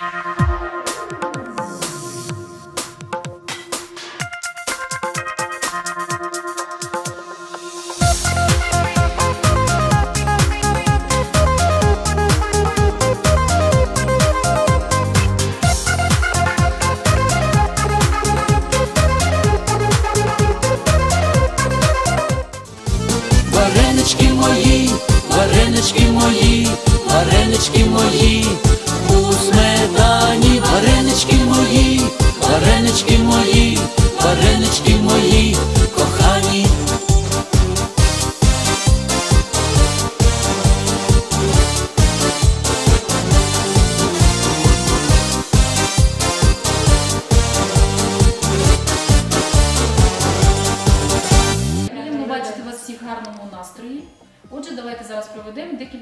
Варенички мої, варенички мої, варенички мої,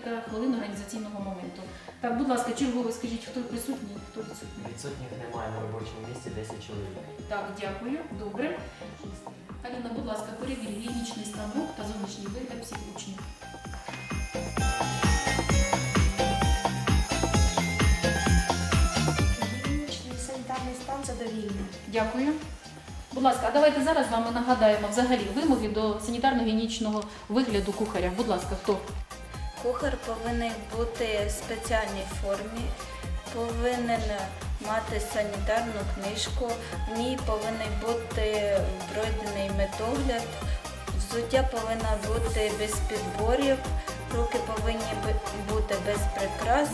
декілька хвилин організаційного моменту. Так, будь ласка, чергово скажіть, хто присутній, хто відсутній. Відсутніх немає на робочому місці 10 чоловік. Так, дякую. Добре. Аліна, будь ласка, перевір гігієнічний станок та зовнішній вигляд всіх учнів. Гігієнічний санітарний стан задовільний. Дякую. Будь ласка, а давайте зараз з вами нагадаємо взагалі вимоги до санітарно-гігієнічного вигляду кухаря. Будь ласка, хто? Кухар повинен бути в спеціальній формі, повинен мати санітарну книжку, в ній повинен бути пройдений медогляд, взуття повинно бути без підборів, руки повинні бути без прикрас.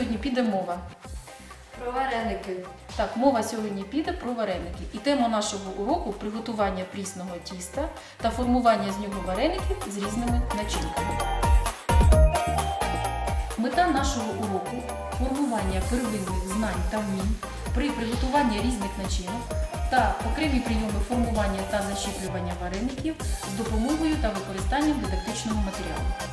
Сьогодні піде мова? Про вареники. Так, мова сьогодні піде про вареники. І тема нашого уроку приготування прісного тіста та формування з нього вареників з різними начинками. Мета нашого уроку формування первинних знань та вмінь при приготуванні різних начинок та окремі прийоми формування та защіплювання вареників з допомогою та використанням дидактичного матеріалу.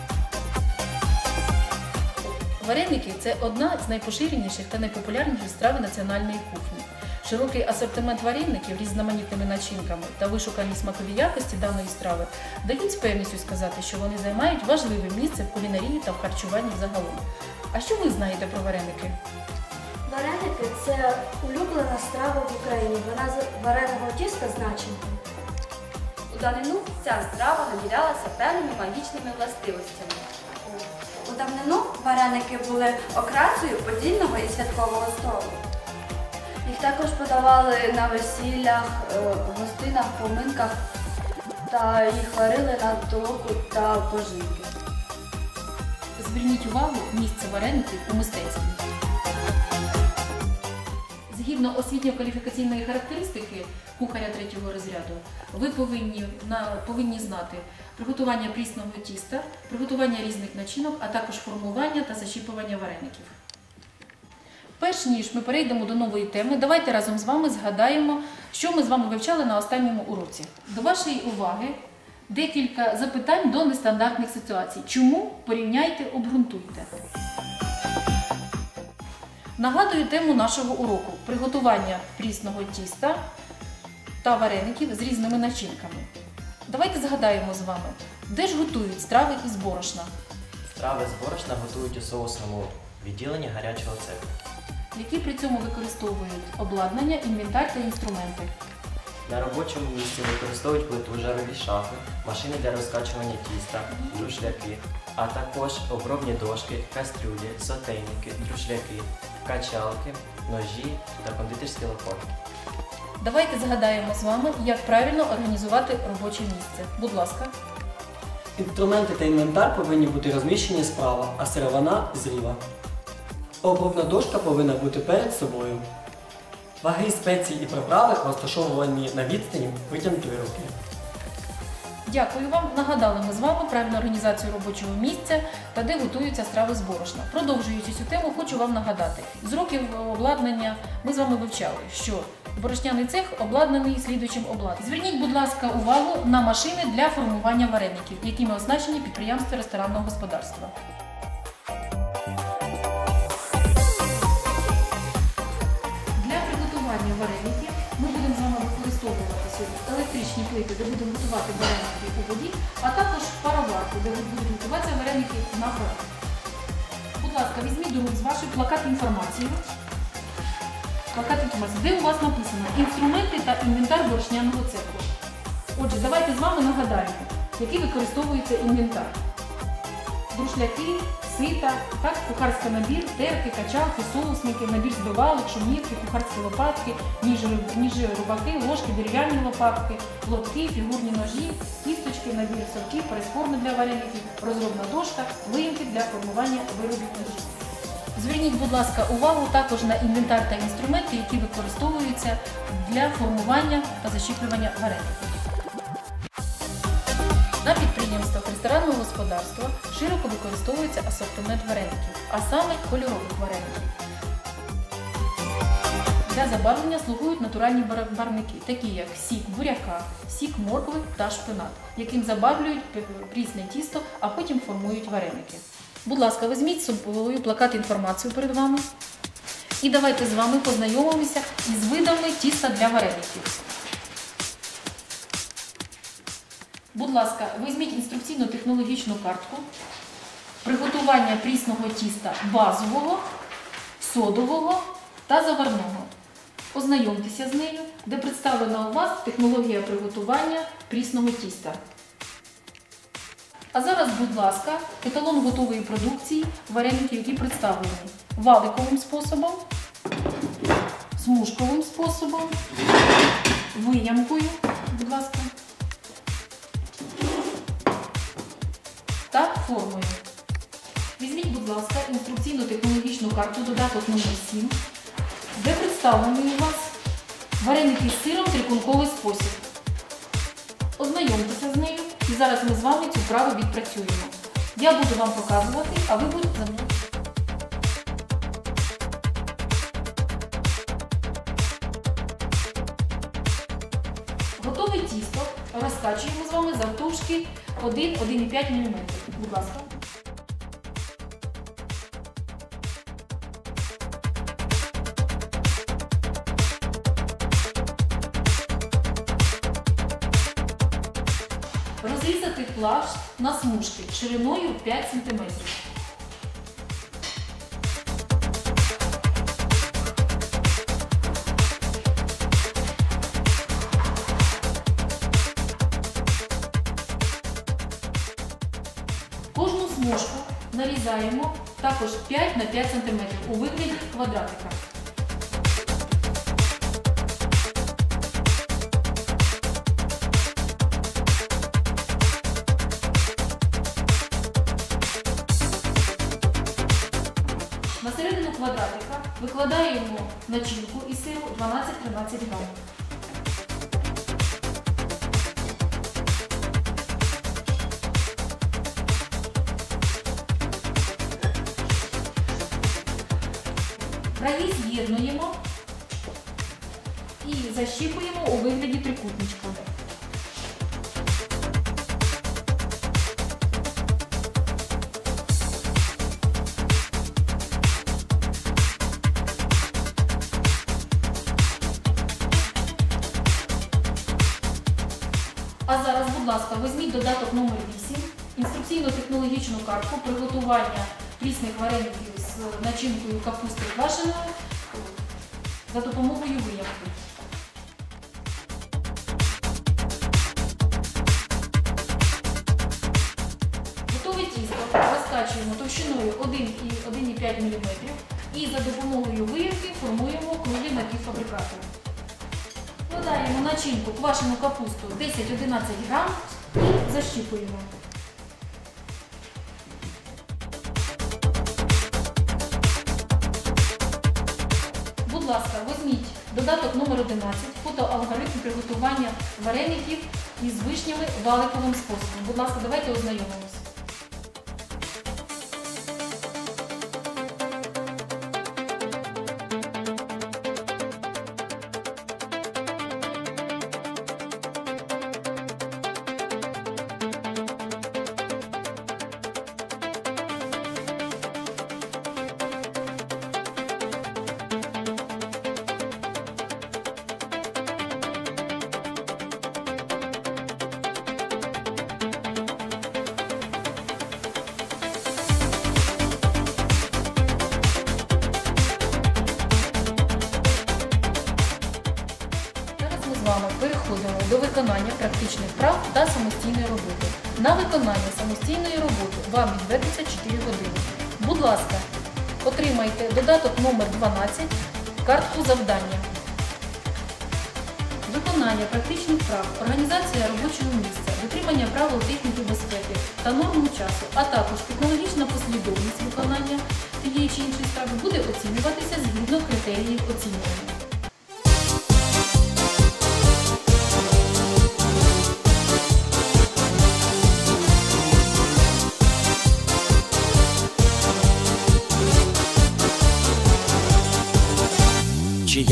Вареники це одна з найпоширеніших та найпопулярніших страв національної кухні. Широкий асортимент вареників різноманітними начинками та вишукані смакові якості даної страви дають з певністю сказати, що вони займають важливе місце в кулінарії та в харчуванні загалом. А що ви знаєте про вареники? Вареники це улюблена страва в Україні. Вона з вареного тіста з начинкою. У давнину ця страва наділялася певними магічними властивостями. Давнину вареники були окрасою подільного і святкового столу. Їх також подавали на весіллях, е, гостинах, поминках та їх варили на толоку та пожинки. Зверніть увагу місце вареників у мистецтві. Згідно освітньо-кваліфікаційної характеристики кухаря третього розряду, ви повинні, на, повинні знати приготування прісного тіста, приготування різних начинок, а також формування та защіпування вареників. Перш ніж ми перейдемо до нової теми, давайте разом з вами згадаємо, що ми з вами вивчали на останньому уроці. До вашої уваги декілька запитань до нестандартних ситуацій. Чому порівняйте, обґрунтуйте. Нагадую тему нашого уроку приготування прісного тіста та вареників з різними начинками. Давайте згадаємо з вами, де ж готують страви із борошна, Страви з борошна готують у соусному відділенні гарячого цеху. які при цьому використовують обладнання, інвентар та інструменти. На робочому місці використовують плиту, жарові шафи, машини для розкачування тіста, друшляки, а також обробні дошки, кастрюлі, сотейники, друшляки, качалки, ножі та кондитерські лопатки. Давайте згадаємо з вами, як правильно організувати робоче місце. Будь ласка. Інструменти та інвентар повинні бути розміщені справа, а сировина зліва. Обробна дошка повинна бути перед собою. Ваги спецій і приправи розташовані на відстані витягнутої руки. Дякую вам. Нагадали ми з вами правильну організацію робочого місця та де готуються страви з борошна. Продовжуючи цю тему, хочу вам нагадати: з років обладнання ми з вами вивчали, що Борошняний цех обладнаний слідуючим обладнанням. Зверніть, будь ласка, увагу на машини для формування вареників, якими оснащені підприємства ресторанного господарства. Електричні плити, де будемо готувати вареники у воді, а також пароварку, де будуть готуватися вареники на пару. Будь ласка, візьміть до рук з вашої плакат інформації. Плакат інформації, де у вас написано інструменти та інвентар борошняного цеху. Отже, давайте з вами нагадаємо, який використовується інвентар. Друшляки, сита, так, кухарський набір, терки, качалки, соусники, набір збивалок, шумівки, кухарські лопатки, ніжі, рубаки, ложки, дерев'яні лопатки, лотки, фігурні ножі, кісточки, набір совків, пресформи для вареників, розробна дошка, виїмки для формування виробів ножів. Зверніть, будь ласка, увагу також на інвентар та інструменти, які використовуються для формування та защіплювання вареників. На підприємствах ресторанного господарства широко використовується асортимент вареників, а саме кольорових вареників. Для забарвлення слугують натуральні бар- барвники, такі як сік буряка, сік моркви та шпинат, яким забарвлюють прісне тісто, а потім формують вареники. Будь ласка, візьміть з собою плакат інформацію перед вами. І давайте з вами познайомимося із видами тіста для вареників. Будь ласка, візьміть інструкційно-технологічну картку приготування прісного тіста базового, содового та заварного. Ознайомтеся з нею, де представлена у вас технологія приготування прісного тіста. А зараз, будь ласка, еталон готової продукції, вареники, які представлені валиковим способом, смужковим способом, виямкою, будь ласка. Та формою. Візьміть, будь ласка, інструкційну технологічну карту додаток номер 7, де представлений у вас вареники з сиром трикунковий спосіб. Ознайомтеся з нею і зараз ми з вами цю вправу відпрацюємо. Я буду вам показувати, а ви будете за мною. Готове тісто розкачуємо з вами завтовшки 1-1,5 мм. Будь ласка. Розрізати плащ на смужки шириною 5 см. Нарізаємо також 5 на 5 см у вигляді квадратика. На середину квадратика викладаємо начинку із сиру 12-13 грамів. Краї з'єднуємо і защіпуємо у вигляді трикутничка. А зараз, будь ласка, візьміть додаток номер 8, інструкційно-технологічну картку приготування прісних вареників начинкою капусти квашеної за допомогою виявки. Готове тісто розкачуємо товщиною 1,5 мм і за допомогою виявки формуємо круглі напівфабрикати. Вкладаємо начинку квашену капусту 10-11 грам і защіпуємо. Додаток номер 11 фотоалгоритм приготування вареників із вишнями валиковим способом. Будь ласка, давайте ознайомимося. Виконання практичних прав та самостійної роботи. На виконання самостійної роботи вам відведеться 4 години. Будь ласка, отримайте додаток номер 12 картку завдання. Виконання практичних прав, організація робочого місця, дотримання правил техніки безпеки та норм часу, а також технологічна послідовність виконання тієї чи іншої справи буде оцінюватися згідно критеріїв оцінювання.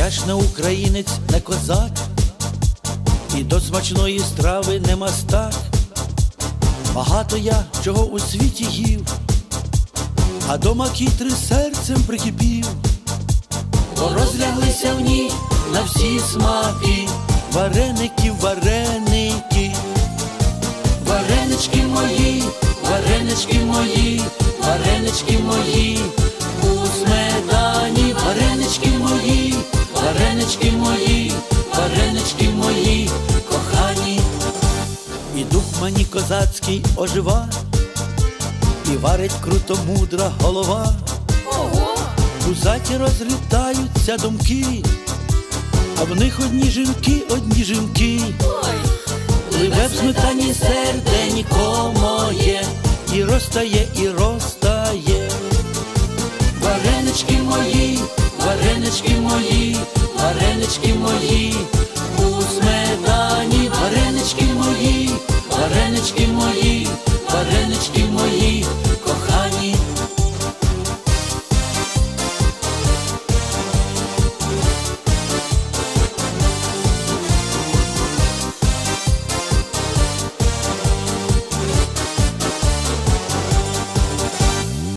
Я ж не українець, не козак, і до смачної страви не мастак. Багато я чого у світі їв, а до макітри серцем прикипів, бо розляглися в ній на всі смаки, вареники, вареники, Варенички мої, варенички мої, варенички мої, варенички мої, варенички мої, кохані. і дух мені козацький ожива, і варить круто мудра голова. У заті розлітаються думки, а в них одні жінки, одні жінки. Пливе в сметані серденько моє, і розтає, і розтає. Варенички мої, варенички мої, варенички мої,